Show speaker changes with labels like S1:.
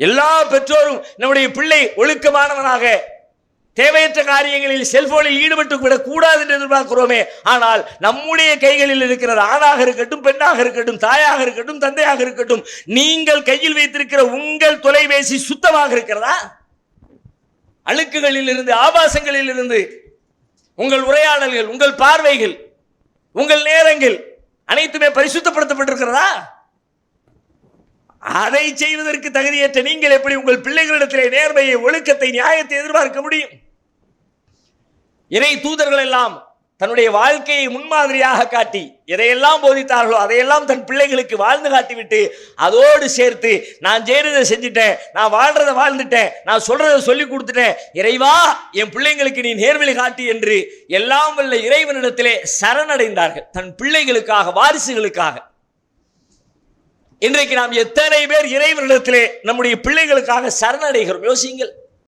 S1: எல்லா பெற்றோரும் நம்முடைய பிள்ளை ஒழுக்கமானவனாக தேவையற்ற காரியங்களில் செல்போனில் ஈடுபட்டு விடக்கூடாது என்று எதிர்பார்க்கிறோமே ஆனால் நம்முடைய கைகளில் இருக்கிறது ஆணாக இருக்கட்டும் பெண்ணாக இருக்கட்டும் தாயாக இருக்கட்டும் தந்தையாக இருக்கட்டும் நீங்கள் கையில் வைத்திருக்கிற உங்கள் தொலைபேசி சுத்தமாக இருக்கிறதா? அழுக்குகளில் இருந்து ஆபாசங்களில் இருந்து உங்கள் உரையாடல்கள் உங்கள் பார்வைகள் உங்கள் நேரங்கள் அனைத்துமே பரிசுத்தப்படுத்தப்பட்டிருக்கிறதா? அதை செய்வதற்கு தகுதியற்ற நீங்கள் எப்படி உங்கள் பிள்ளைகளிடத்திலே நேர்மையை ஒழுக்கத்தை நியாயத்தை எதிர்பார்க்க முடியும்? இறை தூதர்கள் எல்லாம் தன்னுடைய வாழ்க்கையை முன்மாதிரியாக காட்டி எதையெல்லாம் போதித்தார்களோ அதையெல்லாம் தன் பிள்ளைகளுக்கு வாழ்ந்து காட்டிவிட்டு அதோடு சேர்த்து நான் செய்யறதை செஞ்சுட்டேன் நான் வாழ்றதை வாழ்ந்துட்டேன் நான் சொல்றதை சொல்லி கொடுத்துட்டேன் இறைவா என் பிள்ளைங்களுக்கு நீ நேர்வழி காட்டி என்று எல்லாம் வல்ல இறைவனிடத்திலே சரணடைந்தார்கள். தன் பிள்ளைகளுக்காக வாரிசுகளுக்காக. இன்றைக்கு நாம் எத்தனை பேர் இறைவனிடத்திலே நம்முடைய பிள்ளைகளுக்காக சரணடைகிறோம்? யோசிங்கள்